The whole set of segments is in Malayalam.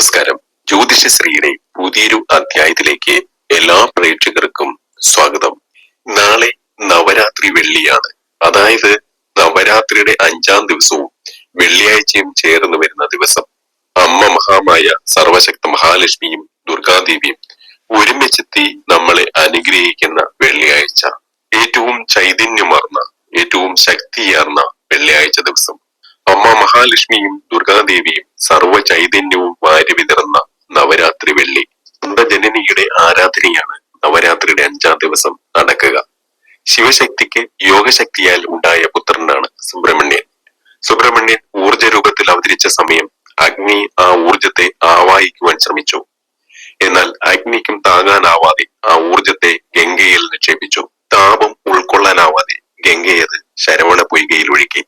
നമസ്കാരം. ജ്യോതിഷശ്രീയുടെ പുതിയൊരു അധ്യായത്തിലേക്ക് എല്ലാ പ്രേക്ഷകർക്കും സ്വാഗതം. നാളെ നവരാത്രി വെള്ളിയാണ്. അതായത് നവരാത്രിയുടെ അഞ്ചാം ദിവസവും വെള്ളിയാഴ്ചയും ചേർന്ന് വരുന്ന ദിവസം അമ്മ മഹാമായ സർവശക്ത മഹാലക്ഷ്മിയും ദുർഗാദേവിയും ഒരുമിച്ചെത്തി നമ്മളെ അനുഗ്രഹിക്കുന്ന വെള്ളിയാഴ്ച. ഏറ്റവും ചൈതന്യമാർന്ന ഏറ്റവും ശക്തിയേർന്ന വെള്ളിയാഴ്ച ദിവസം. അമ്മ മഹാലക്ഷ്മിയും ദുർഗാദേവിയും സർവ ചൈതന്യവും വാരി വിതറുന്ന നവരാത്രി വെള്ളി ജനനിയുടെ ആരാധനയാണ് നവരാത്രിയുടെ അഞ്ചാം ദിവസം നടക്കുക. ശിവശക്തിക്ക് യോഗശക്തിയാൽ ഉണ്ടായ പുത്രനാണ് സുബ്രഹ്മണ്യൻ. സുബ്രഹ്മണ്യൻ ഊർജ രൂപത്തിൽ അവതരിച്ച സമയം അഗ്നി ആ ഊർജത്തെ ആവാഹിക്കുവാൻ ശ്രമിച്ചു. എന്നാൽ അഗ്നിക്കും താങ്ങാനാവാതെ ആ ഊർജത്തെ ഗംഗയിൽ നിക്ഷേപിച്ചു. താപം ഉൾക്കൊള്ളാനാവാതെ ഗംഗയത് ശരവണ പൊയ്കയിൽ ഒഴുകി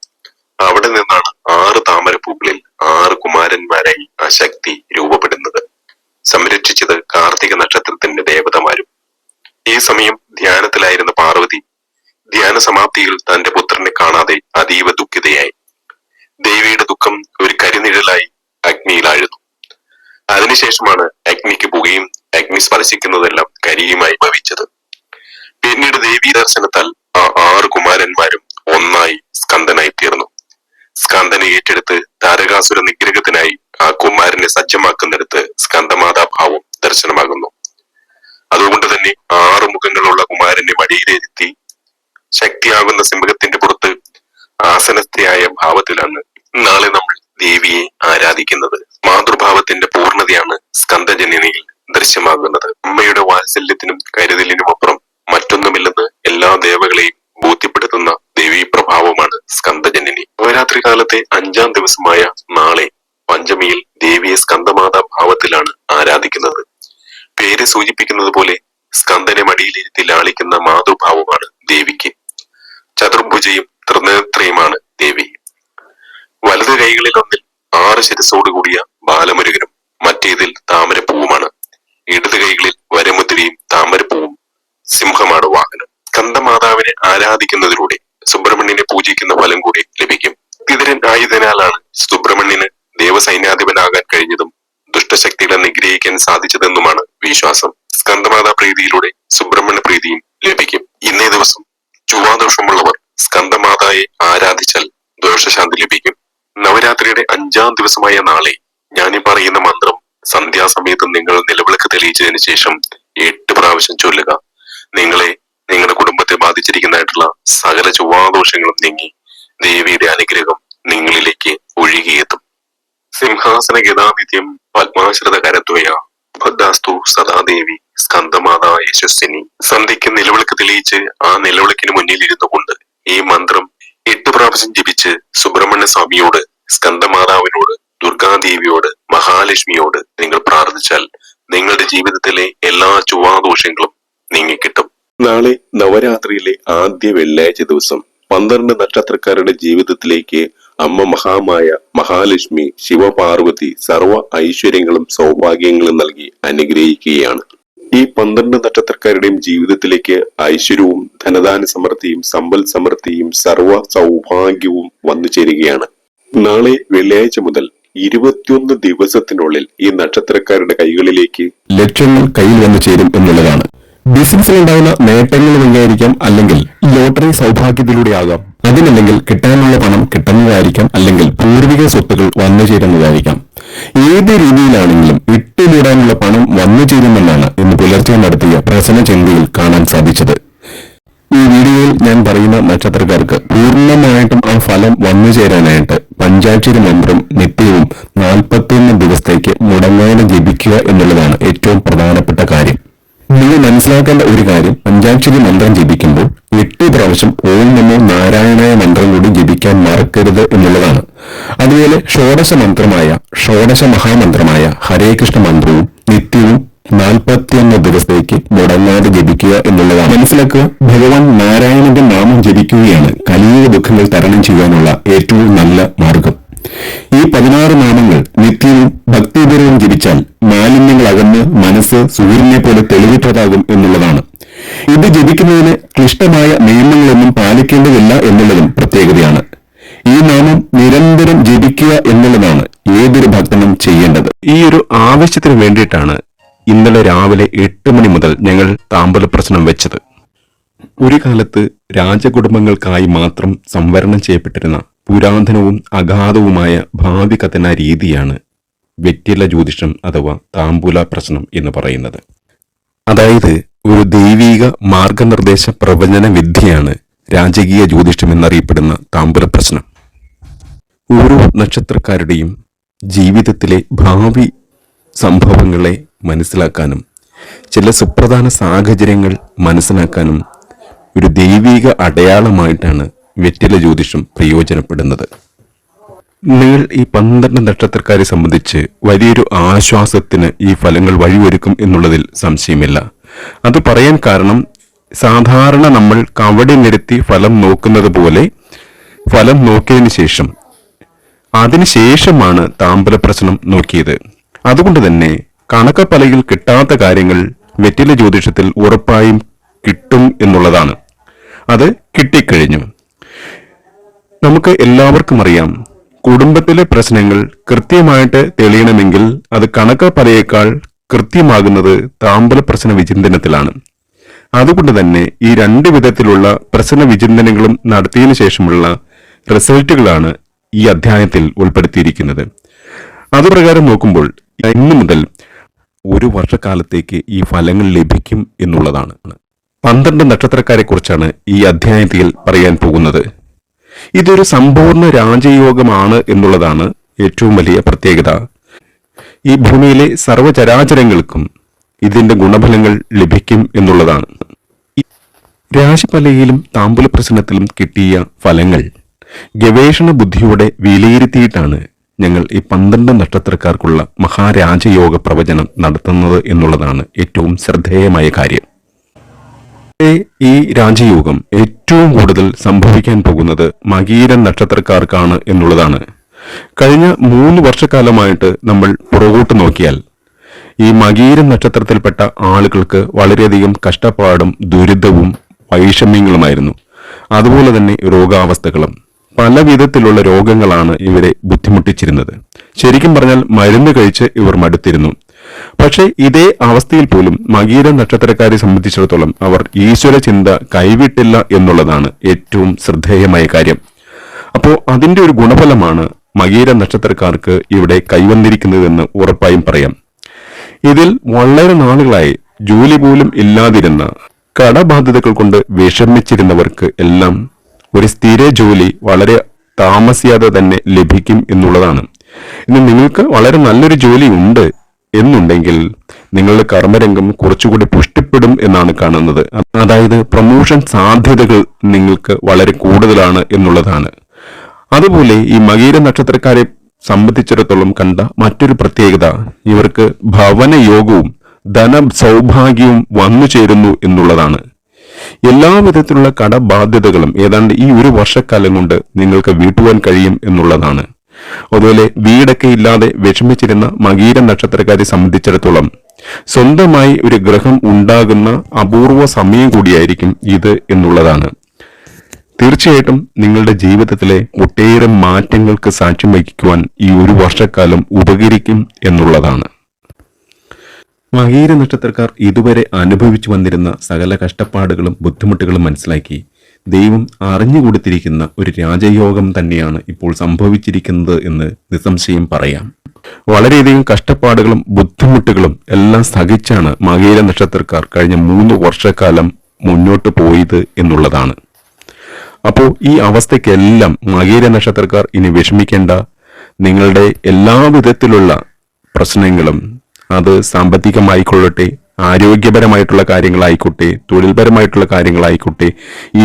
അവിടെ നിന്നാണ് ആറ് താമരപ്പൂക്കളിൽ ആറ് കുമാരന്മാരായി ആ ശക്തി രൂപപ്പെടുന്നത്. സംരക്ഷിച്ചത് കാർത്തിക നക്ഷത്രത്തിന്റെ ദേവതമാരും. ഈ സമയം ധ്യാനത്തിലായിരുന്ന പാർവതി ധ്യാന സമാപ്തിയിൽ തന്റെ പുത്രനെ കാണാതെ അതീവ ദുഃഖിതയായി. ദേവിയുടെ ദുഃഖം ഒരു കരിനിഴലായി അഗ്നിയിലായിരുന്നു അതിനുശേഷമാണ് അഗ്നിക്ക് പുകയും അഗ്നി സ്പർശിക്കുന്നതെല്ലാം കരിയുമായി ഭവിച്ചത്. പിന്നീട് ദേവീ ദർശനത്താൽ ആ ആറ് കുമാരന്മാരും ഒന്നായി സ്കന്ദനായി തീർന്നു. സ്കന്ദനെ ഏറ്റെടുത്ത് താരകാസുര നിഗ്രഹത്തിനായി ആ കുമാരനെ സജ്ജമാക്കുന്നിടത്ത് സ്കന്ദമാതാ ഭാവം ദർശനമാകുന്നു. അതുകൊണ്ട് തന്നെ ആറു മുഖങ്ങളുള്ള കുമാരനെ മടിയിലിരുത്തി ശക്തിയാകുന്ന സിംഹത്തിന്റെ പുറത്ത് ആസനസ്ഥയായ ഭാവത്തിലാണ് നാളെ നമ്മൾ ദേവിയെ ആരാധിക്കുന്നത്. മാതൃഭാവത്തിന്റെ പൂർണതയാണ് സ്കന്ദജനനിയിൽ ദൃശ്യമാകുന്നത്. അമ്മയുടെ വാത്സല്യത്തിനും കരുതലിനും അപ്പുറം മറ്റൊന്നുമില്ലെന്ന് എല്ലാ ദേവകളെയും ബോധ്യപ്പെടുത്തുന്ന ദേവീ പ്രഭാവമാണ് സ്കന്ദജനനി നവരാത്രി കാലത്തെ അഞ്ചാം ദിവസമായ നാളെ പഞ്ചമിയിൽ ദേവിയെ സ്കന്ദമാതാ ഭാവത്തിലാണ് ആരാധിക്കുന്നത്. പേര് സൂചിപ്പിക്കുന്നത് പോലെ സ്കന്ദനെ മടിയിലിരുത്തി ലാളിക്കുന്ന മാതൃഭാവമാണ് ദേവിക്ക്. ചതുർഭുജയും ത്രിനേത്രയുമാണ് ദേവി. വലതു കൈകളിൽ ഒന്നിൽ ആറ് ശിരസോടുകൂടിയ ബാലമുരുകനും മറ്റേതിൽ താമരപ്പൂവുമാണ്. ഇടത് കൈകളിൽ വരമുദ്രയും താമരപ്പൂവും സിംഹമാണ് വാഹനം. സ്കന്ദമാതാവിനെ ആരാധിക്കുന്നതിലൂടെ സുബ്രഹ്മണ്യനെ പൂജിക്കുന്ന ഫലം കൂടി ലഭിക്കും. ഇതിരൻ ആയതിനാലാണ് സുബ്രഹ്മണ്യന് ദേവസൈന്യാധിപനാകാൻ കഴിഞ്ഞതും ദുഷ്ടശക്തികളെ നിഗ്രഹിക്കാൻ സാധിച്ചതെന്നുമാണ് വിശ്വാസം. സ്കന്ദമാതാ പ്രീതിയിലൂടെ സുബ്രഹ്മണ്യ പ്രീതിയും ലഭിക്കും. ഇന്നേ ദിവസം ചുവാദോഷമുള്ളവർ സ്കന്ദമാതായെ ആരാധിച്ചാൽ ദോഷശാന്തി ലഭിക്കും. നവരാത്രിയുടെ അഞ്ചാം ദിവസമായ നാളെ ഞാനീ പറയുന്ന മന്ത്രം സന്ധ്യാസമയത്ത് നിങ്ങൾ നിലവിളക്ക് തെളിയിച്ചതിന് ശേഷം എട്ട് പ്രാവശ്യം ചൊല്ലുക. നിങ്ങളെ നിങ്ങളുടെ കുടുംബത്തെ ബാധിച്ചിരിക്കുന്നതായിട്ടുള്ള സകല ചൊവ്വാദോഷങ്ങളും നീങ്ങി ദേവിയുടെ അനുഗ്രഹം നിങ്ങളിലേക്ക് ഒഴുകിയെത്തും. സിംഹാസന ഗതാനിത്യം പത്മാശ്രിത കരത്വയ ഭദ്രാസ്തു സദാദേവി സ്കന്ദമാതാ യശസ്വിനി സന്ധ്യയ്ക്ക് നിലവിളക്ക് തെളിയിച്ച് ആ നിലവിളക്കിന് മുന്നിൽ ഇരുന്നു കൊണ്ട് ഈ മന്ത്രം എട്ട് പ്രാവശ്യം ജപിച്ച് സുബ്രഹ്മണ്യ സ്വാമിയോട് സ്കന്ദമാതാവിനോട് ദുർഗാദേവിയോട് മഹാലക്ഷ്മിയോട് നിങ്ങൾ പ്രാർത്ഥിച്ചാൽ നിങ്ങളുടെ ജീവിതത്തിലെ എല്ലാ ചൊവ്വാദോഷങ്ങളും നീങ്ങിക്കിട്ടും. നാളെ നവരാത്രിയിലെ ആദ്യ വെള്ളിയാഴ്ച ദിവസം പന്ത്രണ്ട് നക്ഷത്രക്കാരുടെ ജീവിതത്തിലേക്ക് അമ്മ മഹാമായ മഹാലക്ഷ്മി ശിവപാർവതി സർവ ഐശ്വര്യങ്ങളും സൗഭാഗ്യങ്ങളും നൽകി അനുഗ്രഹിക്കുകയാണ്. ഈ പന്ത്രണ്ട് നക്ഷത്രക്കാരുടെയും ജീവിതത്തിലേക്ക് ഐശ്വര്യവും ധനദാന സമൃദ്ധിയും സമ്പൽ സമൃദ്ധിയും സർവ സൗഭാഗ്യവും വന്നു ചേരുകയാണ്. നാളെ വെള്ളിയാഴ്ച മുതൽ ഇരുപത്തിയൊന്ന് ദിവസത്തിനുള്ളിൽ ഈ നക്ഷത്രക്കാരുടെ കൈകളിലേക്ക് ലക്ഷ്യങ്ങൾ കയ്യിൽ വന്നു ചേരും എന്നുള്ളതാണ്. ബിസിനസ്സിൽ ഉണ്ടാകുന്ന നേട്ടങ്ങൾ വഴിയായിരിക്കാം അല്ലെങ്കിൽ ലോട്ടറി സൗഭാഗ്യത്തിലൂടെ ആകാം അതിനല്ലെങ്കിൽ കിട്ടാനുള്ള പണം കിട്ടുന്നതായിരിക്കാം അല്ലെങ്കിൽ പൂർവിക സ്വത്തുകൾ വന്നു ചേരുന്നതായിരിക്കാം. ഏത് രീതിയിലാണെങ്കിലും ഇട്ടുനേടാനുള്ള പണം വന്നു ചേരുമെന്നാണ് ഇന്ന് പുലർച്ചെ നടത്തിയ പ്രസന കാണാൻ സാധിച്ചത്. ഈ വീഡിയോയിൽ ഞാൻ പറയുന്ന നക്ഷത്രക്കാർക്ക് പൂർണമായിട്ടും ആ ഫലം വന്നു ചേരാനായിട്ട് പഞ്ചാക്ഷരി മന്ത്രം നിത്യവും നാൽപ്പത്തിയൊന്ന് ദിവസത്തേക്ക് മുടങ്ങാതെ ജപിക്കുക എന്നുള്ളതാണ് ഏറ്റവും പ്രധാനപ്പെട്ട കാര്യം. നിങ്ങൾ മനസ്സിലാക്കേണ്ട ഒരു കാര്യം. പഞ്ചാക്ഷരി മന്ത്രം ജപിക്കുമ്പോൾ എട്ട് പ്രാവശ്യം ഓം നമോ നാരായണായ മന്ത്രം കൂടി ജപിക്കാൻ മറക്കരുത് എന്നുള്ളതാണ്. അതുപോലെ ഷോഡശ മന്ത്രമായ ഷോഡശ മഹാമന്ത്രമായ ഹരേ കൃഷ്ണ മന്ത്രവും നിത്യവും നാൽപ്പത്തിയൊന്ന് ദിവസത്തേക്ക് മുടങ്ങാതെ ജപിക്കുക എന്നുള്ളതാണ്. മനസ്സിലാക്കുക ഭഗവാൻ നാരായണന്റെ നാമം ജപിക്കുകയാണ് കലിയുഗ ദുഃഖങ്ങൾ തരണം ചെയ്യാനുള്ള ഏറ്റവും നല്ല മാർഗം ഈ പതിനാറ് നാമങ്ങൾ നിത്യവും ഭക്തിപൂർവം ജപിച്ചാൽ മാലിന്യങ്ങൾ അകന്ന് സൂര്യനെ പോലെ തെളിവിട്ടതാകും എന്നുള്ളതാണ്. ഇത് ജപിക്കുന്നതിന് ക്ലിഷ്ടമായ നിയമങ്ങളൊന്നും പാലിക്കേണ്ടതില്ല എന്നുള്ളതും പ്രത്യേകതയാണ്. ഈ നാമം നിരന്തരം ജപിക്കുക എന്നുള്ളതാണ് ഏതൊരു ഭക്തനും ചെയ്യേണ്ടത്. ഈ ഒരു ആവശ്യത്തിന് വേണ്ടിയിട്ടാണ് ഇന്നലെ രാവിലെ എട്ട് മണി മുതൽ ഞങ്ങൾ താമ്പല പ്രശ്നം വെച്ചത്. ഒരു കാലത്ത് രാജകുടുംബങ്ങൾക്കായി മാത്രം സംവരണം ചെയ്യപ്പെട്ടിരുന്ന പുരാതനവും അഗാധവുമായ ഭാവി കത്തന രീതിയാണ് വെറ്റില ജ്യോതിഷം അഥവാ താമ്പൂല പ്രശ്നം എന്ന് പറയുന്നത്. അതായത് ഒരു ദൈവീക മാർഗനിർദ്ദേശ പ്രവചന വിദ്യയാണ് രാജകീയ ജ്യോതിഷം എന്നറിയപ്പെടുന്ന താമ്പൂല പ്രശ്നം. ഓരോ നക്ഷത്രക്കാരുടെയും ജീവിതത്തിലെ ഭാവി സംഭവങ്ങളെ മനസ്സിലാക്കാനും ചില സുപ്രധാന സാഹചര്യങ്ങൾ മനസ്സിലാക്കാനും ഒരു ദൈവീക അടയാളമായിട്ടാണ് വെറ്റില ജ്യോതിഷം പ്രയോജനപ്പെടുന്നത്. നിങ്ങൾ ഈ പന്ത്രണ്ട് നക്ഷത്രക്കാരെ സംബന്ധിച്ച് വലിയൊരു ആശ്വാസത്തിന് ഈ ഫലങ്ങൾ വഴിയൊരുക്കും എന്നുള്ളതിൽ സംശയമില്ല. അത് പറയാൻ കാരണം സാധാരണ നമ്മൾ കവടി നിരത്തി ഫലം നോക്കുന്നത് പോലെ ഫലം നോക്കിയതിനു ശേഷം അതിനുശേഷമാണ് താമ്പല പ്രശ്നം നോക്കിയത്. അതുകൊണ്ട് തന്നെ കണക്കപ്പലയിൽ കിട്ടാത്ത കാര്യങ്ങൾ വെറ്റില ജ്യോതിഷത്തിൽ ഉറപ്പായും കിട്ടും എന്നുള്ളതാണ്. അത് കിട്ടിക്കഴിഞ്ഞു. നമുക്ക് എല്ലാവർക്കും അറിയാം കുടുംബത്തിലെ പ്രശ്നങ്ങൾ കൃത്യമായിട്ട് തെളിയണമെങ്കിൽ അത് കണക്ക് പറയേക്കാൾ കൃത്യമാകുന്നത് താമ്പല പ്രശ്ന വിചിന്തനത്തിലാണ്. അതുകൊണ്ട് തന്നെ ഈ രണ്ട് വിധത്തിലുള്ള പ്രശ്ന വിചിന്തനങ്ങളും നടത്തിയതിനു ശേഷമുള്ള റിസൾട്ടുകളാണ് ഈ അധ്യായത്തിൽ ഉൾപ്പെടുത്തിയിരിക്കുന്നത്. അതുപ്രകാരം നോക്കുമ്പോൾ ഇന്നു മുതൽ ഒരു വർഷക്കാലത്തേക്ക് ഈ ഫലങ്ങൾ ലഭിക്കും എന്നുള്ളതാണ്. പന്ത്രണ്ട് നക്ഷത്രക്കാരെ കുറിച്ചാണ് ഈ അധ്യായത്തിൽ പറയാൻ പോകുന്നത്. ഇതൊരു സമ്പൂർണ രാജയോഗമാണ് എന്നുള്ളതാണ് ഏറ്റവും വലിയ പ്രത്യേകത. ഈ ഭൂമിയിലെ സർവചരാചരങ്ങൾക്കും ഇതിന്റെ ഗുണഫലങ്ങൾ ലഭിക്കും എന്നുള്ളതാണ്. രാശിപലയിലും താമ്പൂല പ്രശ്നത്തിലും കിട്ടിയ ഫലങ്ങൾ ഗവേഷണ ബുദ്ധിയോടെ വിലയിരുത്തിയിട്ടാണ് ഞങ്ങൾ ഈ പന്ത്രണ്ട് നക്ഷത്രക്കാർക്കുള്ള മഹാരാജയോഗ പ്രവചനം നടത്തുന്നത് എന്നുള്ളതാണ് ഏറ്റവും ശ്രദ്ധേയമായ കാര്യം. ഈ- രാജയോഗം ഏറ്റവും കൂടുതൽ സംഭവിക്കാൻ പോകുന്നത് മകീരൻ നക്ഷത്രക്കാർക്കാണ് എന്നുള്ളതാണ്. കഴിഞ്ഞ മൂന്ന് വർഷക്കാലമായിട്ട് നമ്മൾ പുറകോട്ട് നോക്കിയാൽ ഈ മകീരൻ നക്ഷത്രത്തിൽപ്പെട്ട ആളുകൾക്ക് വളരെയധികം കഷ്ടപ്പാടും ദുരിതവും വൈഷമ്യങ്ങളുമായിരുന്നു. അതുപോലെ തന്നെ രോഗാവസ്ഥകളും. പല വിധത്തിലുള്ള രോഗങ്ങളാണ് ഇവരെ ബുദ്ധിമുട്ടിച്ചിരുന്നത്. ശരിക്കും പറഞ്ഞാൽ മരുന്ന് കഴിച്ച് ഇവർ മടുത്തിരുന്നു. പക്ഷേ ഇതേ അവസ്ഥയിൽ പോലും മകീര നക്ഷത്രക്കാരെ സംബന്ധിച്ചിടത്തോളം അവർ ഈശ്വര ചിന്ത കൈവിട്ടില്ല എന്നുള്ളതാണ് ഏറ്റവും ശ്രദ്ധേയമായ കാര്യം. അപ്പോൾ അതിന്റെ ഒരു ഗുണഫലമാണ് മകീര നക്ഷത്രക്കാർക്ക് ഇവിടെ കൈവന്നിരിക്കുന്നതെന്ന് ഉറപ്പായും പറയാം. ഇതിൽ വളരെ നാളുകളായി ജോലി പോലും ഇല്ലാതിരുന്ന കടബാധ്യതകൾ കൊണ്ട് വിഷമിച്ചിരുന്നവർക്ക് എല്ലാം ഒരു സ്ഥിര ജോലി വളരെ താമസിയാതെ തന്നെ ലഭിക്കും എന്നുള്ളതാണ്. ഇനി നിങ്ങൾക്ക് വളരെ നല്ലൊരു ജോലി ഉണ്ട് എന്നുണ്ടെങ്കിൽ നിങ്ങളുടെ കർമ്മരംഗം കുറച്ചുകൂടി പുഷ്ടിപ്പെടും എന്നാണ് കാണുന്നത്. അതായത് പ്രൊമോഷൻ സാധ്യതകൾ നിങ്ങൾക്ക് വളരെ കൂടുതലാണ് എന്നുള്ളതാണ്. അതുപോലെ ഈ മകീര നക്ഷത്രക്കാരെ സംബന്ധിച്ചിടത്തോളം കണ്ട മറ്റൊരു പ്രത്യേകത ഇവർക്ക് ഭവന യോഗവും ധന സൗഭാഗ്യവും വന്നു ചേരുന്നു എന്നുള്ളതാണ്. എല്ലാ വിധത്തിലുള്ള കടബാധ്യതകളും ഏതാണ്ട് ഈ ഒരു വർഷക്കാലം കൊണ്ട് നിങ്ങൾക്ക് വീട്ടുവാൻ കഴിയും എന്നുള്ളതാണ്. അതുപോലെ വീടൊക്കെ ഇല്ലാതെ വിഷമിച്ചിരുന്ന മകീര നക്ഷത്രക്കാരെ സംബന്ധിച്ചിടത്തോളം സ്വന്തമായി ഒരു ഗ്രഹം ഉണ്ടാകുന്ന അപൂർവ സമയം കൂടിയായിരിക്കും ഇത് എന്നുള്ളതാണ്. തീർച്ചയായിട്ടും നിങ്ങളുടെ ജീവിതത്തിലെ ഒട്ടേറെ മാറ്റങ്ങൾക്ക് സാക്ഷ്യം വഹിക്കുവാൻ ഈ ഒരു വർഷക്കാലം ഉപകരിക്കും എന്നുള്ളതാണ്. മകീര നക്ഷത്രക്കാർ ഇതുവരെ അനുഭവിച്ചു വന്നിരുന്ന സകല കഷ്ടപ്പാടുകളും ബുദ്ധിമുട്ടുകളും മനസ്സിലാക്കി ദൈവം അറിഞ്ഞുകൊടുത്തിരിക്കുന്ന ഒരു രാജയോഗം തന്നെയാണ് ഇപ്പോൾ സംഭവിച്ചിരിക്കുന്നത് എന്ന് നിസ്സംശയം പറയാം. വളരെയധികം കഷ്ടപ്പാടുകളും ബുദ്ധിമുട്ടുകളും എല്ലാം സഹിച്ചാണ് മകേര നക്ഷത്രക്കാർ കഴിഞ്ഞ മൂന്ന് വർഷക്കാലം മുന്നോട്ട് പോയത് എന്നുള്ളതാണ്. അപ്പോൾ ഈ അവസ്ഥയ്ക്കെല്ലാം മകേര നക്ഷത്രക്കാർ ഇനി വിഷമിക്കേണ്ട. നിങ്ങളുടെ എല്ലാ വിധത്തിലുള്ള പ്രശ്നങ്ങളും അത് സാമ്പത്തികമായിക്കൊള്ളട്ടെ ആരോഗ്യപരമായിട്ടുള്ള കാര്യങ്ങളായിക്കോട്ടെ തൊഴിൽപരമായിട്ടുള്ള കാര്യങ്ങളായിക്കോട്ടെ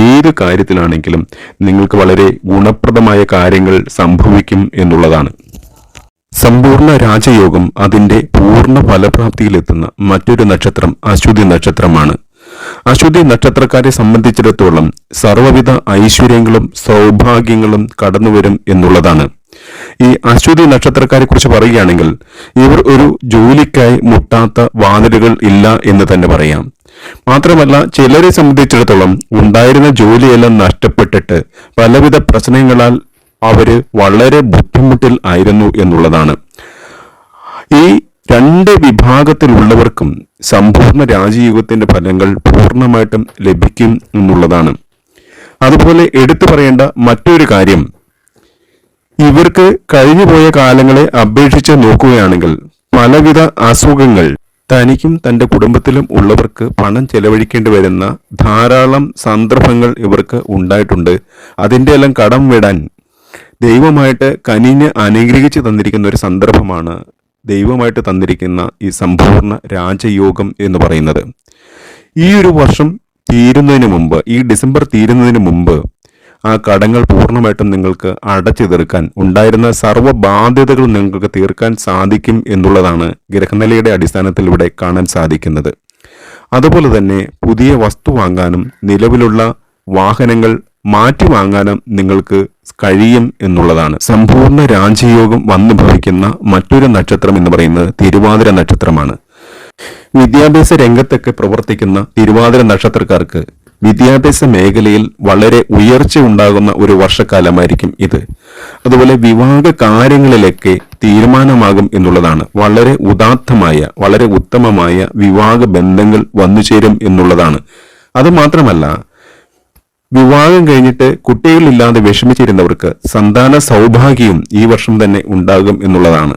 ഏത് കാര്യത്തിലാണെങ്കിലും നിങ്ങൾക്ക് വളരെ ഗുണപ്രദമായ കാര്യങ്ങൾ സംഭവിക്കും എന്നുള്ളതാണ്. സമ്പൂർണ രാജയോഗം അതിന്റെ പൂർണ ഫലപ്രാപ്തിയിലെത്തുന്ന മറ്റൊരു നക്ഷത്രം അശ്വതി നക്ഷത്രമാണ്. അശ്വതി നക്ഷത്രക്കാരെ സംബന്ധിച്ചിടത്തോളം സർവവിധ ഐശ്വര്യങ്ങളും സൗഭാഗ്യങ്ങളും കടന്നുവരും എന്നുള്ളതാണ്. ഈ അശ്വതി നക്ഷത്രക്കാരെ കുറിച്ച് പറയുകയാണെങ്കിൽ ഇവർ ഒരു ജോലിക്കായി മുട്ടാത്ത വാതിലുകൾ ഇല്ല എന്ന് തന്നെ പറയാം. മാത്രമല്ല ചിലരെ സംബന്ധിച്ചിടത്തോളം ഉണ്ടായിരുന്ന ജോലിയെല്ലാം നഷ്ടപ്പെട്ടിട്ട് പലവിധ പ്രശ്നങ്ങളാൽ അവർ വളരെ ബുദ്ധിമുട്ടിൽ ആയിരുന്നു എന്നുള്ളതാണ്. ഈ രണ്ട് വിഭാഗത്തിലുള്ളവർക്കും സമ്പൂർണ രാജയുഗത്തിന്റെ ഫലങ്ങൾ പൂർണമായിട്ടും ലഭിക്കും എന്നുള്ളതാണ്. അതുപോലെ എടുത്തു പറയേണ്ട മറ്റൊരു കാര്യം ഇവർക്ക് കഴിഞ്ഞുപോയ കാലങ്ങളെ അപേക്ഷിച്ച് നോക്കുകയാണെങ്കിൽ പലവിധ അസുഖങ്ങൾ. തനിക്കും തന്റെ കുടുംബത്തിലും ഉള്ളവർക്ക് പണം ചെലവഴിക്കേണ്ടി വരുന്ന ധാരാളം സന്ദർഭങ്ങൾ ഇവർക്ക് ഉണ്ടായിട്ടുണ്ട്. അതിന്റെ എല്ലാം കടം വിടാൻ ദൈവമായിട്ട് കനിഞ്ഞ് അനുഗ്രഹിച്ച് തന്നിരിക്കുന്ന ഒരു സന്ദർഭമാണ് ദൈവമായിട്ട് തന്നിരിക്കുന്ന ഈ സമ്പൂർണ രാജയോഗം എന്ന് പറയുന്നത്. ഈ ഒരു വർഷം തീരുന്നതിന് മുമ്പ് ഈ ഡിസംബർ തീരുന്നതിന് മുമ്പ് ആ കടങ്ങൾ പൂർണമായിട്ടും നിങ്ങൾക്ക് അടച്ചു തീർക്കാൻ ഉണ്ടായിരുന്ന സർവ ബാധ്യതകളും നിങ്ങൾക്ക് തീർക്കാൻ സാധിക്കും എന്നുള്ളതാണ് ഗ്രഹനിലയുടെ അടിസ്ഥാനത്തിൽ ഇവിടെ കാണാൻ സാധിക്കുന്നത്. അതുപോലെ തന്നെ പുതിയ വസ്തു വാങ്ങാനും നിലവിലുള്ള വാഹനങ്ങൾ മാറ്റി വാങ്ങാനും നിങ്ങൾക്ക് കഴിയും എന്നുള്ളതാണ്. സമ്പൂർണ രാജ്യയോഗം വന്നു ഭവിക്കുന്ന മറ്റൊരു നക്ഷത്രം എന്ന് പറയുന്നത് തിരുവാതിര നക്ഷത്രമാണ്. വിദ്യാഭ്യാസ രംഗത്തൊക്കെ പ്രവർത്തിക്കുന്ന തിരുവാതിര നക്ഷത്രക്കാർക്ക് വിദ്യാഭ്യാസ മേഖലയിൽ വളരെ ഉയർച്ച ഉണ്ടാകുന്ന ഒരു വർഷക്കാലമായിരിക്കും ഇത്. അതുപോലെ വിവാഹ കാര്യങ്ങളിലൊക്കെ തീരുമാനമാകും എന്നുള്ളതാണ്. വളരെ ഉദാത്തമായ വളരെ ഉത്തമമായ വിവാഹ ബന്ധങ്ങൾ വന്നു ചേരും എന്നുള്ളതാണ്. അത് മാത്രമല്ല വിവാഹം കഴിഞ്ഞിട്ട് കുട്ടികളില്ലാതെ വിഷമിച്ചിരുന്നവർക്ക് സന്താന സൗഭാഗ്യവും ഈ വർഷം തന്നെ ഉണ്ടാകും എന്നുള്ളതാണ്.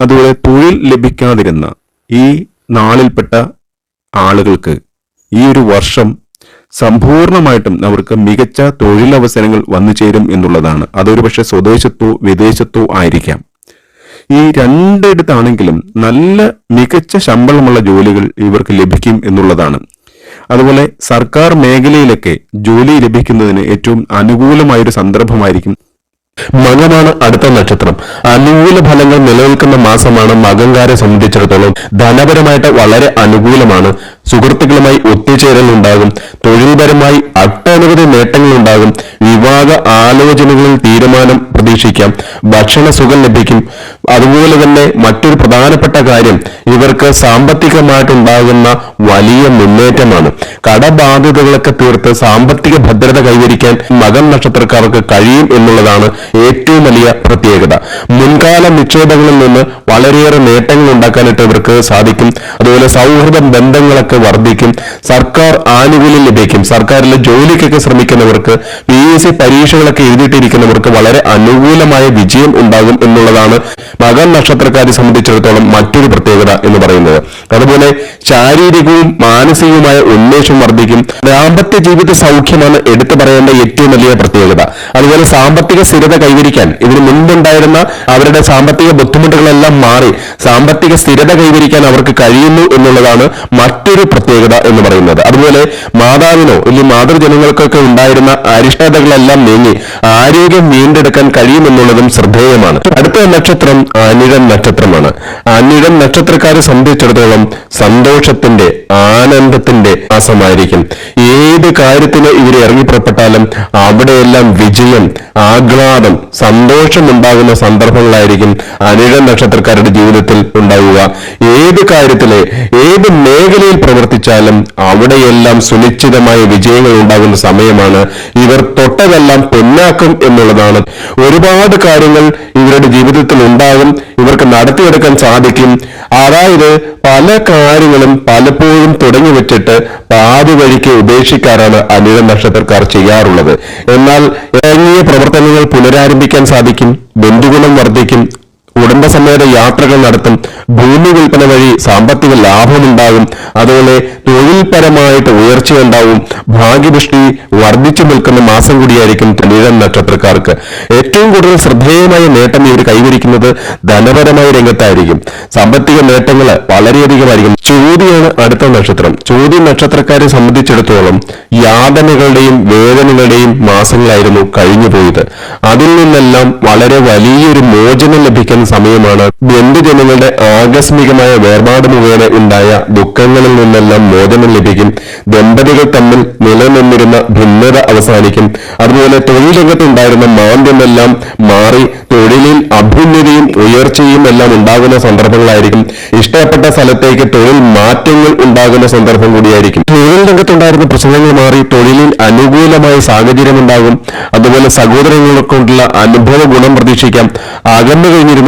അതുപോലെ തൊഴിൽ ലഭിക്കാതിരുന്ന ഈ നാളിൽപ്പെട്ട ആളുകൾക്ക് ഈ ഒരു വർഷം സമ്പൂർണമായിട്ടും അവർക്ക് മികച്ച തൊഴിലവസരങ്ങൾ വന്നു ചേരും എന്നുള്ളതാണ്. അതൊരു പക്ഷെ സ്വദേശത്തോ വിദേശത്തോ ആയിരിക്കാം. ഈ രണ്ടിടത്താണെങ്കിലും നല്ല മികച്ച ശമ്പളമുള്ള ജോലികൾ ഇവർക്ക് ലഭിക്കും എന്നുള്ളതാണ്. അതുപോലെ സർക്കാർ മേഖലയിലൊക്കെ ജോലി ലഭിക്കുന്നതിന് ഏറ്റവും അനുകൂലമായൊരു സന്ദർഭമായിരിക്കും മകമാണ് അടുത്ത നക്ഷത്രം. അനുകൂല ഫലങ്ങൾ നിലനിൽക്കുന്ന മാസമാണ് മകങ്കാരെ സംബന്ധിച്ചിടത്തോളം ധനപരമായിട്ട് വളരെ അനുകൂലമാണ്. സുഹൃത്തുക്കളുമായി ഒത്തുചേരൽ ഉണ്ടാകും തൊഴിൽപരമായി ഒട്ടനവധി നേട്ടങ്ങൾ ഉണ്ടാകും വിവാഹ ആലോചനകളിൽ തീരുമാനം പ്രതീക്ഷിക്കാം. ഭക്ഷണ സുഖം ലഭിക്കും. അതുപോലെ തന്നെ മറ്റൊരു പ്രധാനപ്പെട്ട കാര്യം ഇവർക്ക് സാമ്പത്തികമായിട്ടുണ്ടാകുന്ന വലിയ മുന്നേറ്റമാണ്. കടബാധ്യതകളൊക്കെ തീർത്ത് സാമ്പത്തിക ഭദ്രത കൈവരിക്കാൻ മകൻ നക്ഷത്രക്കാർക്ക് കഴിയും എന്നുള്ളതാണ് ഏറ്റവും വലിയ പ്രത്യേകത. മുൻകാല നിക്ഷേപങ്ങളിൽ നിന്ന് വളരെയേറെ നേട്ടങ്ങൾ ഉണ്ടാക്കാനായിട്ട് ഇവർക്ക് സാധിക്കും. അതുപോലെ സൗഹൃദ ബന്ധങ്ങളൊക്കെ വർദ്ധിക്കും. സർക്കാർ ആനുകൂല്യം ലഭിക്കും. സർക്കാരിലെ ജോലിക്കൊക്കെ ശ്രമിക്കുന്നവർക്ക് പി എസ് സി പരീക്ഷകളൊക്കെ എഴുതിയിട്ടിരിക്കുന്നവർക്ക് വളരെ അനുകൂലമായ വിജയം ഉണ്ടാകും എന്നുള്ളതാണ് മകൻ നക്ഷത്രക്കാരെ സംബന്ധിച്ചിടത്തോളം മറ്റൊരു പ്രത്യേകത എന്ന് പറയുന്നത്. അതുപോലെ ശാരീരികവും മാനസികവുമായ ഉന്മേഷം വർദ്ധിക്കും. ദാമ്പത്യ ജീവിത സൗഖ്യമാണ് എടുത്തു പറയേണ്ട ഏറ്റവും വലിയ പ്രത്യേകത. അതുപോലെ സാമ്പത്തിക സ്ഥിരത കൈവരിക്കാൻ. ഇതിന് മുൻപുണ്ടായിരുന്ന അവരുടെ സാമ്പത്തിക ബുദ്ധിമുട്ടുകളെല്ലാം മാറി സാമ്പത്തിക സ്ഥിരത കൈവരിക്കാൻ അവർക്ക് കഴിയുന്നു എന്നുള്ളതാണ് മറ്റൊരു പ്രത്യേകത എന്ന് പറയുന്നത്. അതുപോലെ മാതാവിനോ അല്ലെങ്കിൽ മാതൃജനങ്ങൾക്കൊക്കെ ഉണ്ടായിരുന്ന അരിഷ്ടതകളെല്ലാം നീങ്ങി ആരോഗ്യം വീണ്ടെടുക്കാൻ കഴിയുമെന്നുള്ളതും ശ്രദ്ധേയമാണ്. അടുത്ത നക്ഷത്രം അനിഴം നക്ഷത്രമാണ്. അനിഴം നക്ഷത്രക്കാരെ സംബന്ധിച്ചിടത്തോളം സന്തോഷത്തിന്റെ ആനന്ദത്തിന്റെ മാസമായിരിക്കും. ഏത് കാര്യത്തിന് ഇവർ ഇറങ്ങിപ്പുറപ്പെട്ടാലും അവിടെയെല്ലാം വിജയം ആഹ്ലാദം സന്തോഷമുണ്ടാകുന്ന സന്ദർഭങ്ങളായിരിക്കും അനിഴ നക്ഷത്രക്കാരുടെ ജീവിതത്തിൽ ഉണ്ടാവുക. ഏത് കാര്യത്തിലെ ഏത് മേഖലയിൽ പ്രവർത്തിച്ചാലും അവിടെയെല്ലാം സുനിശ്ചിതമായ വിജയങ്ങൾ ഉണ്ടാകുന്ന സമയമാണ്. ഇവർ തൊട്ടതെല്ലാം പൊന്നാക്കും എന്നുള്ളതാണ്. ഒരുപാട് കാര്യങ്ങൾ ഇവരുടെ ജീവിതത്തിൽ ഉണ്ടാകും ഇവർക്ക് നടത്തിയെടുക്കാൻ സാധിക്കും. അതായത് പല കാര്യങ്ങളും പലപ്പോഴും തുടങ്ങി വെച്ചിട്ട് പാതി വഴിക്ക് ഉപേക്ഷിക്കാറാണ് അനിഴ നക്ഷത്രക്കാർ ചെയ്യാറുള്ളത്. എന്നാൽ ഇറങ്ങിയ പ്രവർത്തനങ്ങൾ പുനരാരംഭിക്കാൻ സാധിക്കും. ബന്ധുഗുണം വർദ്ധിക്കും. കുടുംബസമേത യാത്രകൾ നടത്തും. ഭൂമി വിൽപ്പന വഴി സാമ്പത്തിക ലാഭമുണ്ടാകും. അതുപോലെ തൊഴിൽപരമായിട്ട് ഉയർച്ചയുണ്ടാവും ഭാഗ്യദൃഷ്ടി വർദ്ധിച്ചു നിൽക്കുന്ന മാസം കൂടിയായിരിക്കും തെളിഴൻ നക്ഷത്രക്കാർക്ക്. ഏറ്റവും കൂടുതൽ ശ്രദ്ധേയമായ നേട്ടം ഇവർ കൈവരിക്കുന്നത് ധനപരമായ രംഗത്തായിരിക്കും. സാമ്പത്തിക നേട്ടങ്ങൾ വളരെയധികമായിരിക്കും ചോദ്യമാണ് അടുത്ത നക്ഷത്രം. ചോദ്യ നക്ഷത്രക്കാരെ സംബന്ധിച്ചിടത്തോളം യാതനകളുടെയും വേദനകളുടെയും മാസങ്ങളായിരുന്നു കഴിഞ്ഞുപോയത്. അതിൽ നിന്നെല്ലാം വളരെ വലിയൊരു മോചനം ലഭിക്കാൻ സമയമാണ്. ബന്ധുജനങ്ങളുടെ ആകസ്മികമായ വേർപാട് മുഖേന ഉണ്ടായ ദുഃഖങ്ങളിൽ നിന്നെല്ലാം മോചനം ലഭിക്കും. ദമ്പതികൾ തമ്മിൽ നിലനിന്നിരുന്ന ഭിന്നത അവസാനിക്കും. അതുപോലെ തൊഴിൽ രംഗത്തുണ്ടായിരുന്ന മാന്ദ്യമെല്ലാം മാറി തൊഴിലിൽ അഭ്യുന്നതിയും ഉയർച്ചയും എല്ലാം ഉണ്ടാകുന്ന സന്ദർഭങ്ങളായിരിക്കും. ഇഷ്ടപ്പെട്ട സ്ഥലത്തേക്ക് തൊഴിൽ മാറ്റങ്ങൾ ഉണ്ടാകുന്ന സന്ദർഭം കൂടിയായിരിക്കും. തൊഴിൽ രംഗത്തുണ്ടായിരുന്ന പ്രശ്നങ്ങൾ മാറി തൊഴിലിൽ അനുകൂലമായ സാഹചര്യം ഉണ്ടാകും. അതുപോലെ സഹോദരങ്ങളെ കൊണ്ടുള്ള അനുഭവ ഗുണം പ്രതീക്ഷിക്കാം. അകന്നു കഴിഞ്ഞിരുന്ന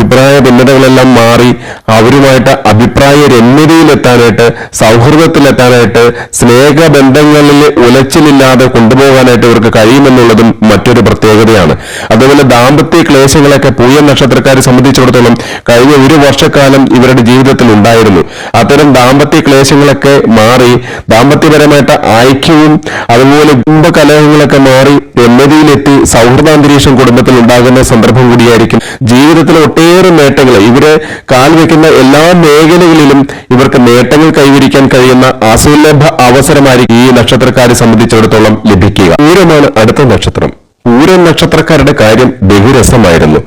അഭിപ്രായ ഭിന്നതകളെല്ലാം മാറി അവരുമായിട്ട് അഭിപ്രായ രമ്യതയിലെത്താനായിട്ട് സൗഹൃദത്തിലെത്താനായിട്ട് സ്നേഹബന്ധങ്ങളിൽ ഉലച്ചിലില്ലാതെ കൊണ്ടുപോകാനായിട്ട് ഇവർക്ക് കഴിയുമെന്നുള്ളതും മറ്റൊരു പ്രത്യേകതയാണ്. അതുപോലെ ദാമ്പത്യ ക്ലേശങ്ങളൊക്കെ പൂയ നക്ഷത്രക്കാരെ സംബന്ധിച്ചിടത്തോളം കഴിഞ്ഞ ഒരു വർഷക്കാലം ഇവരുടെ ജീവിതത്തിൽ ഉണ്ടായിരുന്നു. അത്തരം ദാമ്പത്യ ക്ലേശങ്ങളൊക്കെ മാറി ദാമ്പത്യപരമായിട്ട് ഐക്യവും അതുപോലെ കുടുംബകലഹങ്ങളൊക്കെ മാറി രമ്യതയിലെത്തി സൗഹൃദാന്തരീക്ഷം കുടുംബത്തിൽ ഉണ്ടാകുന്ന സന്ദർഭം കൂടിയായിരിക്കും. ജീവിതത്തിൽ ഒട്ടേറെ നേട്ടങ്ങൾ ഇവരെ കാൽ വെക്കുന്ന എല്ലാ മേഖലകളിലും ഇവർക്ക് നേട്ടങ്ങൾ കൈവരിക്കാൻ കഴിയുന്ന അസുലഭ അവസരമായിരിക്കും ഈ നക്ഷത്രക്കാരെ സംബന്ധിച്ചിടത്തോളം ലഭിക്കുക. പൂരമാണ് അടുത്ത നക്ഷത്രം. പൂരം നക്ഷത്രക്കാരുടെ കാര്യം ബഹുരസമായിരുന്നു.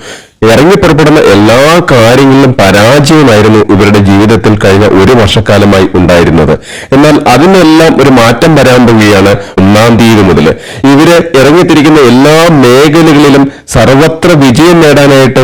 ഇറങ്ങി പുറപ്പെടുന്ന എല്ലാ കാര്യങ്ങളിലും പരാജയമായിരുന്നു ഇവരുടെ ജീവിതത്തിൽ കഴിഞ്ഞ ഒരു വർഷക്കാലമായി ഉണ്ടായിരുന്നത്. എന്നാൽ അതിനെല്ലാം ഒരു മാറ്റം വരാൻ പോവുകയാണ് ഒന്നാം തീയതി മുതൽ ഇവർ ഇറങ്ങിത്തിരിക്കുന്ന എല്ലാ മേഖലകളിലും സർവത്ര വിജയം നേടാനായിട്ട്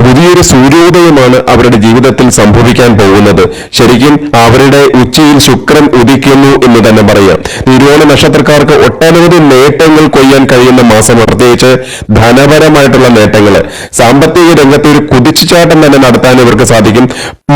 പുതിയൊരു സൂര്യോദയമാണ് അവരുടെ ജീവിതത്തിൽ സംഭവിക്കാൻ പോകുന്നത്. ശരിക്കും അവരുടെ ഉച്ചയിൽ ശുക്രൻ ഉദിക്കുന്നു എന്ന് തന്നെ പറയാം. തിരുവോണ നക്ഷത്രക്കാർക്ക് ഒട്ടനവധി നേട്ടങ്ങൾ കൊയ്യാൻ കഴിയുന്ന മാസം പ്രത്യേകിച്ച് ധനപരമായിട്ടുള്ള നേട്ടങ്ങൾ സാമ്പത്തിക രംഗത്ത് ഒരു കുതിച്ചുചാട്ടം തന്നെ നടത്താൻ ഇവർക്ക് സാധിക്കും.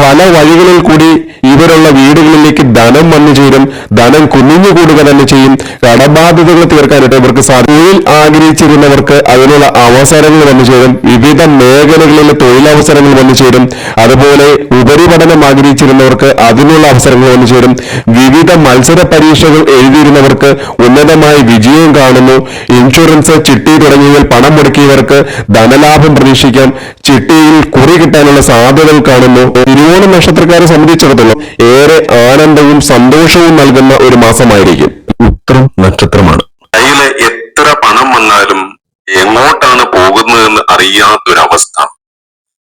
പല വഴികളിൽ കൂടി ഇവരുള്ള വീടുകളിലേക്ക് ധനം വന്നു ചേരും. ധനം കുനിഞ്ഞുകൂടുക തന്നെ ചെയ്യും. കടബാധ്യതകൾ തീർക്കാനായിട്ട് ഇവർക്ക് സാധിക്കും. ആഗ്രഹിച്ചിരുന്നവർക്ക് അതിനുള്ള അവസരങ്ങൾ വന്നു ചേരും. വിവിധ മേഖലകളിലെ തൊഴിലവസരങ്ങൾ വന്നു ചേരും. അതുപോലെ ഉപരിപഠനം ആഗ്രഹിച്ചിരുന്നവർക്ക് അതിനുള്ള അവസരങ്ങൾ വന്നു ചേരും. വിവിധ മത്സര പരീക്ഷകൾ എഴുതിയിരുന്നവർക്ക് ഉന്നതമായ വിജയം കാണുന്നു. ഇൻഷുറൻസ് ചിട്ടി തുടങ്ങിയവയിൽ പണം മുടക്കിയവർക്ക് ധനലാഭം പ്രതീക്ഷിക്കാം. ചിട്ടിയിൽ കുറി കിട്ടാനുള്ള സാധ്യതകൾ കാണുന്നു. തിരുവോണം നക്ഷത്രക്കാരെ സംബന്ധിച്ചിടത്തോളം ഏറെ ആനന്ദവും സന്തോഷവും നൽകുന്ന ഒരു മാസമായിരിക്കും. ഉത്രം നക്ഷത്രമാണ്. കയ്യിലെ എത്ര പണം വന്നാലും എങ്ങോട്ടാണ് പോകുന്നതെന്ന് അറിയാത്തൊരവസ്ഥ.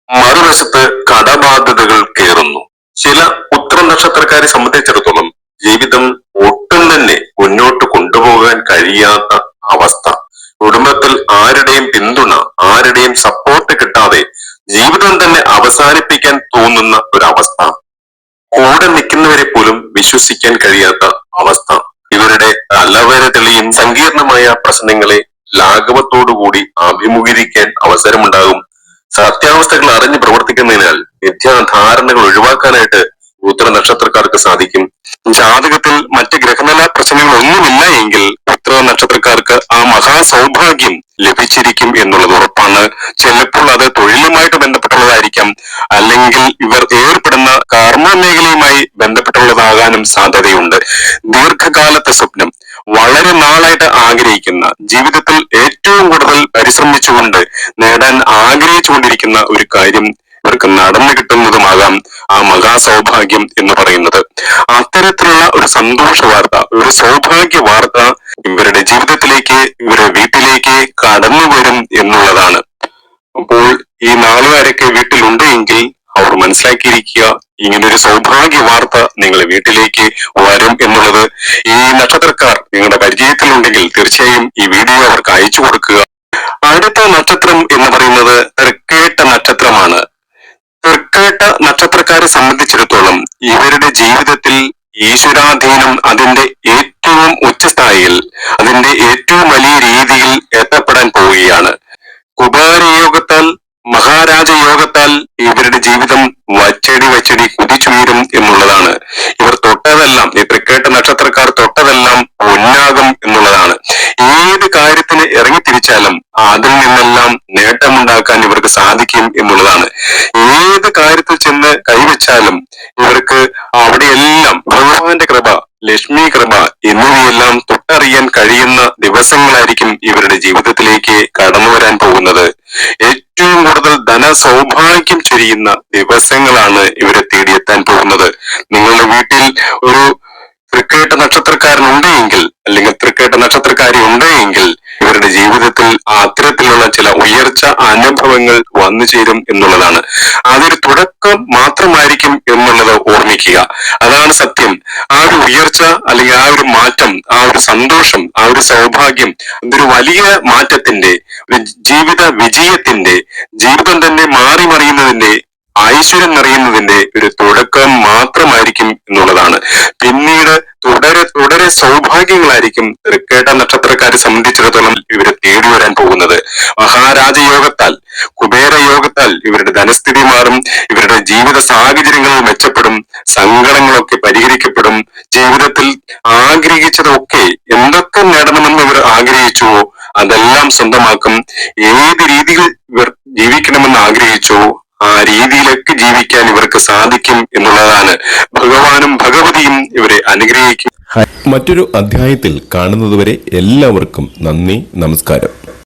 മറുവശത്ത് കടബാധ്യതകൾ കയറുന്നു ചില ഉത്തരം നക്ഷത്രക്കാരെ സംബന്ധിച്ചിടത്തോളം ജീവിതം ഒട്ടും തന്നെ മുന്നോട്ട് കൊണ്ടുപോകാൻ കഴിയാത്ത അവസ്ഥ. കുടുംബത്തിൽ ആരുടെയും പിന്തുണ ആരുടെയും സപ്പോർട്ട് കിട്ടാതെ ജീവിതം തന്നെ അവസാനിപ്പിക്കാൻ തോന്നുന്ന ഒരവസ്ഥ. കൂടെ നിൽക്കുന്നവരെ പോലും വിശ്വസിക്കാൻ കഴിയാത്ത അവസ്ഥ. ഇവരുടെ അലവര തെളിയും സങ്കീർണമായ പ്രശ്നങ്ങളെ ലാഘവത്തോടുകൂടി അഭിമുഖീകരിക്കാൻ അവസരമുണ്ടാകും. സത്യാവസ്ഥകൾ അറിഞ്ഞ് പ്രവർത്തിക്കുന്നതിനാൽ മിഥ്യാധാരണകൾ ഒഴിവാക്കാനായിട്ട് ഉത്തര നക്ഷത്രക്കാർക്ക് സാധിക്കും. ജാതകത്തിൽ മറ്റ് ഗ്രഹനില പ്രശ്നങ്ങൾ ഒന്നുമില്ല എങ്കിൽ ഉത്തര നക്ഷത്രക്കാർക്ക് ആ മഹാസൗഭാഗ്യം ലഭിച്ചിരിക്കും എന്നുള്ളത് ഉറപ്പാണ്. ചിലപ്പോൾ അത് തൊഴിലുമായിട്ട് ബന്ധപ്പെട്ടുള്ളതായിരിക്കാം. അല്ലെങ്കിൽ ഇവർ ഏർപ്പെടുന്ന കർമ്മ മേഖലയുമായി ബന്ധപ്പെട്ടുള്ളതാകാനും സാധ്യതയുണ്ട്. ദീർഘകാലത്തെ സ്വപ്നം. വളരെ നാളായിട്ട് ആഗ്രഹിക്കുന്ന ജീവിതത്തിൽ ഏറ്റവും കൂടുതൽ പരിശ്രമിച്ചുകൊണ്ട് നേടാൻ ആഗ്രഹിച്ചുകൊണ്ടിരിക്കുന്ന ഒരു കാര്യം ഇവർക്ക് നടന്നു കിട്ടുന്നതുമാകാം ആ മഹാസൗഭാഗ്യം എന്ന് പറയുന്നത്. അത്തരത്തിലുള്ള ഒരു സന്തോഷ വാർത്ത ഒരു സൗഭാഗ്യ വാർത്ത ഇവരുടെ ജീവിതത്തിലേക്ക് ഇവരുടെ വീട്ടിലേക്ക് കടന്നു വരും എന്നുള്ളതാണ്. അപ്പോൾ ഈ നാളുകാരൊക്കെ വീട്ടിലുണ്ട് എങ്കിൽ അവർ മനസ്സിലാക്കിയിരിക്കുക. ഇങ്ങനൊരു സൗഭാഗ്യ വാർത്ത നിങ്ങളുടെ വീട്ടിലേക്ക് വരും എന്നുള്ളത് ഈ നക്ഷത്രക്കാർ നിങ്ങളുടെ പരിചയത്തിലുണ്ടെങ്കിൽ തീർച്ചയായും ഈ വീഡിയോ അവർക്ക് അയച്ചു കൊടുക്കുക. അടുത്ത നക്ഷത്രം എന്ന് പറയുന്നത് തൃക്കേട്ട നക്ഷത്രമാണ്. തൃക്കേട്ട നക്ഷത്രക്കാരെ സംബന്ധിച്ചിടത്തോളം ഇവരുടെ ജീവിതത്തിൽ ഈശ്വരാധീനം അതിന്റെ ഏറ്റവും ഉച്ചസ്ഥായിൽ അതിന്റെ ഏറ്റവും വലിയ രീതിയിൽ എത്തപ്പെടാൻ പോവുകയാണ്. കുബാരയോഗത്താൽ മഹാരാജ യോഗത്താൽ ഇവരുടെ ജീവിതം വച്ചടി വച്ചടി കുതിച്ചുയരും എന്നുള്ളതാണ്. ഇവർ തൊട്ടതെല്ലാം ഈ തൃക്കേട്ട നക്ഷത്രക്കാർ തൊട്ടതെല്ലാം പൊന്നാകും എന്നുള്ളതാണ്. ഏത് കാര്യത്തിന് ഇറങ്ങി തിരിച്ചാലും അതിൽ നിന്നെല്ലാം നേട്ടമുണ്ടാക്കാൻ ഇവർക്ക് സാധിക്കും എന്നുള്ളതാണ്. ഏത് കാര്യത്തിൽ ചെന്ന് കൈവച്ചാലും ഇവർക്ക് അവിടെയെല്ലാം ഭഗവാന്റെ കൃപ ലക്ഷ്മി കൃപ എന്നിവയെല്ലാം തൊട്ടറിയാൻ കഴിയുന്ന ദിവസങ്ങളായിരിക്കും ഇവരുടെ ജീവിതത്തിലേക്ക് കടന്നു വരാൻ പോകുന്നത്. ഏറ്റവും ധന സൗഭാഗ്യം ചൊരിയുന്ന ദിവസങ്ങളാണ് ഇവരെ തേടിയെത്താൻ പോകുന്നത്. നിങ്ങളുടെ വീട്ടിൽ ഒരു തൃക്കേട്ട നക്ഷത്രക്കാരനുണ്ട് എങ്കിൽ അല്ലെങ്കിൽ തൃക്കേട്ട നക്ഷത്രക്കാരി ഉണ്ട് എങ്കിൽ ഇവരുടെ ജീവിതത്തിൽ അത്തരത്തിലുള്ള ചില ഉയർച്ച അനുഭവങ്ങൾ വന്നു ചേരും എന്നുള്ളതാണ്. അതൊരു തുടക്കം മാത്രമായിരിക്കും എന്നുള്ളത് ഓർമ്മിക്കുക. അതാണ് സത്യം. ആ ഒരു ഉയർച്ച അല്ലെങ്കിൽ ആ ഒരു മാറ്റം ആ ഒരു സന്തോഷം ആ ഒരു സൗഭാഗ്യം ഒരു വലിയ മാറ്റത്തിന്റെ ജീവിത വിജയത്തിന്റെ ജീവിതം തന്നെ മാറി മറിയുന്നതിന്റെ ഐശ്വര്യം നിറയുന്നതിന്റെ ഒരു തുടക്കം മാത്രമായിരിക്കും എന്നുള്ളതാണ്. പിന്നീട് സൗഭാഗ്യങ്ങളായിരിക്കും തൃക്കേട്ട നക്ഷത്രക്കാരെ സംബന്ധിച്ചിടത്തോളം ഇവരെ തേടി വരാൻ പോകുന്നത്. മഹാരാജയോഗത്താൽ കുബേരയോഗത്താൽ ഇവരുടെ ധനസ്ഥിതി മാറും ഇവരുടെ ജീവിത സാഹചര്യങ്ങൾ മെച്ചപ്പെടും സങ്കടങ്ങളൊക്കെ പരിഹരിക്കപ്പെടും ജീവിതത്തിൽ ആഗ്രഹിച്ചതൊക്കെ എന്തൊക്കെ നേടണമെന്ന് ഇവർ ആഗ്രഹിച്ചുവോ അതെല്ലാം സ്വന്തമാക്കും. ഏത് രീതിയിൽ ഇവർ ജീവിക്കണമെന്ന് ആഗ്രഹിച്ചുവോ ആ രീതിയിലൊക്കെ ജീവിക്കാൻ ഇവർക്ക് സാധിക്കും എന്നുള്ളതാണ്. ഭഗവാനും ഭഗവതിയും ഇവരെ അനുഗ്രഹിക്കും. മറ്റൊരു അധ്യായത്തിൽ കാണുന്നതുവരെ എല്ലാവർക്കും നന്ദി നമസ്കാരം.